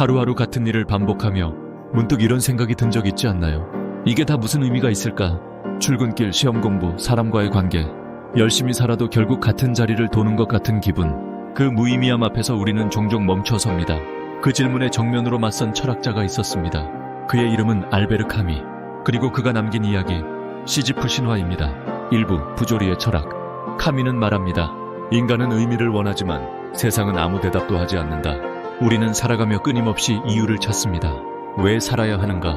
하루하루 같은 일을 반복하며 문득 이런 생각이 든 적 있지 않나요? 이게 다 무슨 의미가 있을까? 출근길, 시험 공부, 사람과의 관계. 열심히 살아도 결국 같은 자리를 도는 것 같은 기분. 그 무의미함 앞에서 우리는 종종 멈춰섭니다. 그 질문에 정면으로 맞선 철학자가 있었습니다. 그의 이름은 알베르 카미. 그리고 그가 남긴 이야기, 시지프 신화입니다. 일부 부조리의 철학. 카미는 말합니다. 인간은 의미를 원하지만 세상은 아무 대답도 하지 않는다. 우리는 살아가며 끊임없이 이유를 찾습니다. 왜 살아야 하는가?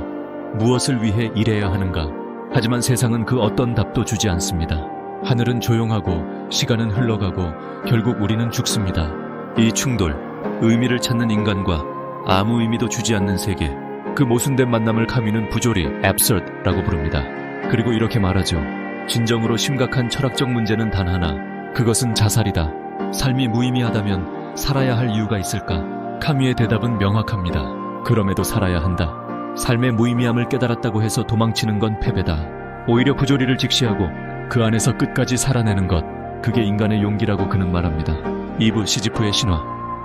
무엇을 위해 일해야 하는가? 하지만 세상은 그 어떤 답도 주지 않습니다. 하늘은 조용하고 시간은 흘러가고 결국 우리는 죽습니다. 이 충돌, 의미를 찾는 인간과 아무 의미도 주지 않는 세계, 그 모순된 만남을 카미는 부조리, absurd라고 부릅니다. 그리고 이렇게 말하죠. 진정으로 심각한 철학적 문제는 단 하나. 그것은 자살이다. 삶이 무의미하다면 살아야 할 이유가 있을까? 카미의 대답은 명확합니다. 그럼에도 살아야 한다. 삶의 무의미함을 깨달았다고 해서 도망치는 건 패배다. 오히려 부조리를 직시하고 그 안에서 끝까지 살아내는 것. 그게 인간의 용기라고 그는 말합니다. 2부 시지프의 신화.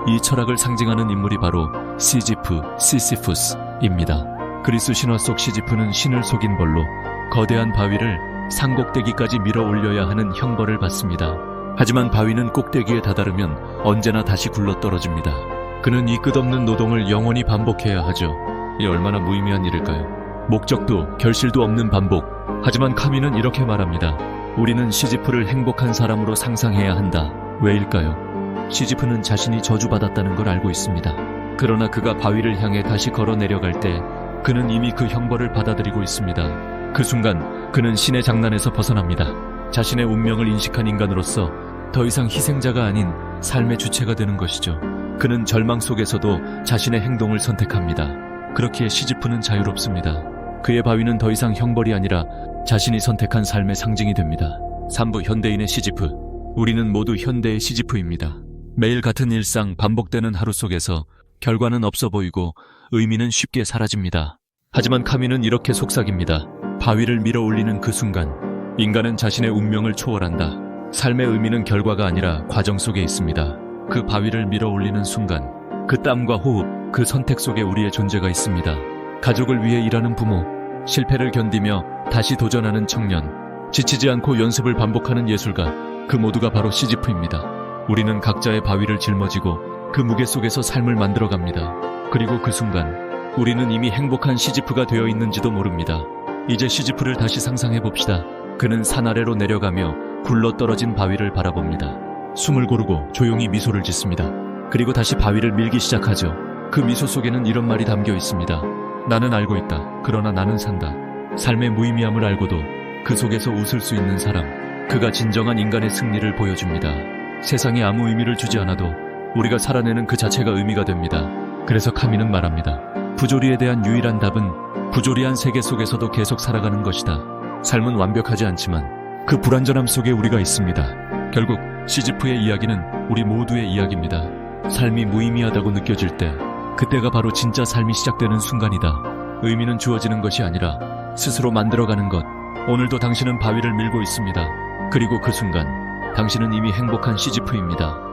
이 철학을 상징하는 인물이 바로 시지프, 시시푸스입니다. 그리스 신화 속 시지프는 신을 속인 벌로 거대한 바위를 산꼭대기까지 밀어 올려야 하는 형벌을 받습니다. 하지만 바위는 꼭대기에 다다르면 언제나 다시 굴러 떨어집니다. 그는 이 끝없는 노동을 영원히 반복해야 하죠. 이 얼마나 무의미한 일일까요? 목적도 결실도 없는 반복. 하지만 카미는 이렇게 말합니다. 우리는 시지프를 행복한 사람으로 상상해야 한다. 왜일까요? 시지프는 자신이 저주받았다는 걸 알고 있습니다. 그러나 그가 바위를 향해 다시 걸어 내려갈 때 그는 이미 그 형벌을 받아들이고 있습니다. 그 순간 그는 신의 장난에서 벗어납니다. 자신의 운명을 인식한 인간으로서 더 이상 희생자가 아닌 삶의 주체가 되는 것이죠. 그는 절망 속에서도 자신의 행동을 선택합니다. 그렇기에 시지프는 자유롭습니다. 그의 바위는 더 이상 형벌이 아니라 자신이 선택한 삶의 상징이 됩니다. 3부 현대인의 시지프. 우리는 모두 현대의 시지프입니다. 매일 같은 일상 반복되는 하루 속에서 결과는 없어 보이고 의미는 쉽게 사라집니다. 하지만 카미는 이렇게 속삭입니다. 바위를 밀어 올리는 그 순간 인간은 자신의 운명을 초월한다. 삶의 의미는 결과가 아니라 과정 속에 있습니다. 그 바위를 밀어 올리는 순간 그 땀과 호흡, 그 선택 속에 우리의 존재가 있습니다. 가족을 위해 일하는 부모, 실패를 견디며 다시 도전하는 청년, 지치지 않고 연습을 반복하는 예술가, 그 모두가 바로 시지프입니다. 우리는 각자의 바위를 짊어지고 그 무게 속에서 삶을 만들어갑니다. 그리고 그 순간 우리는 이미 행복한 시지프가 되어 있는지도 모릅니다. 이제 시지프를 다시 상상해 봅시다. 그는 산 아래로 내려가며 굴러 떨어진 바위를 바라봅니다. 숨을 고르고 조용히 미소를 짓습니다. 그리고 다시 바위를 밀기 시작하죠. 그 미소 속에는 이런 말이 담겨 있습니다. 나는 알고 있다. 그러나 나는 산다. 삶의 무의미함을 알고도 그 속에서 웃을 수 있는 사람. 그가 진정한 인간의 승리를 보여줍니다. 세상에 아무 의미를 주지 않아도 우리가 살아내는 그 자체가 의미가 됩니다. 그래서 카미는 말합니다. 부조리에 대한 유일한 답은 부조리한 세계 속에서도 계속 살아가는 것이다. 삶은 완벽하지 않지만 그 불완전함 속에 우리가 있습니다. 결국 시지프의 이야기는 우리 모두의 이야기입니다. 삶이 무의미하다고 느껴질 때 그때가 바로 진짜 삶이 시작되는 순간이다. 의미는 주어지는 것이 아니라 스스로 만들어가는 것. 오늘도 당신은 바위를 밀고 있습니다. 그리고 그 순간 당신은 이미 행복한 시지프입니다.